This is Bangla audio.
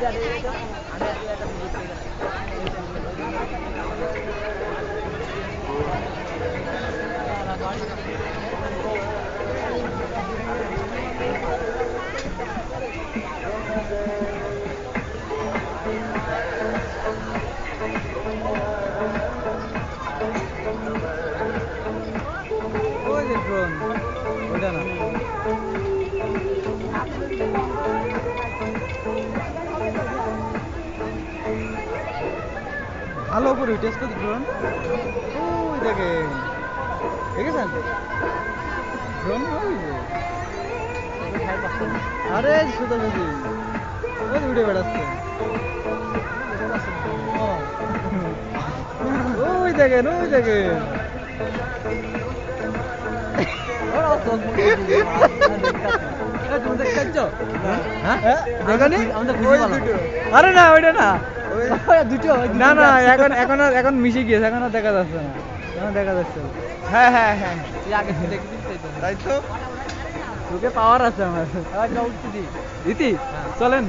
जा रही है तो हमें ভালো করে টেস্ট করতে ড্রোন ওই দেখেন। দেখেছেন? ড্রোন আরে সুতো বেশি ওই উঠে বেড়াচ্ছে। ওই দেখেন ওই দেখেন। আরে না, ওইটা না না না এখন এখন আর- এখন মিশে গিয়েছে এখন আর দেখা যাচ্ছে না এখন দেখা যাচ্ছে। হ্যাঁ হ্যাঁ হ্যাঁ তাই তো তোকে পাওয়ার আছে আমার দিতি চলেন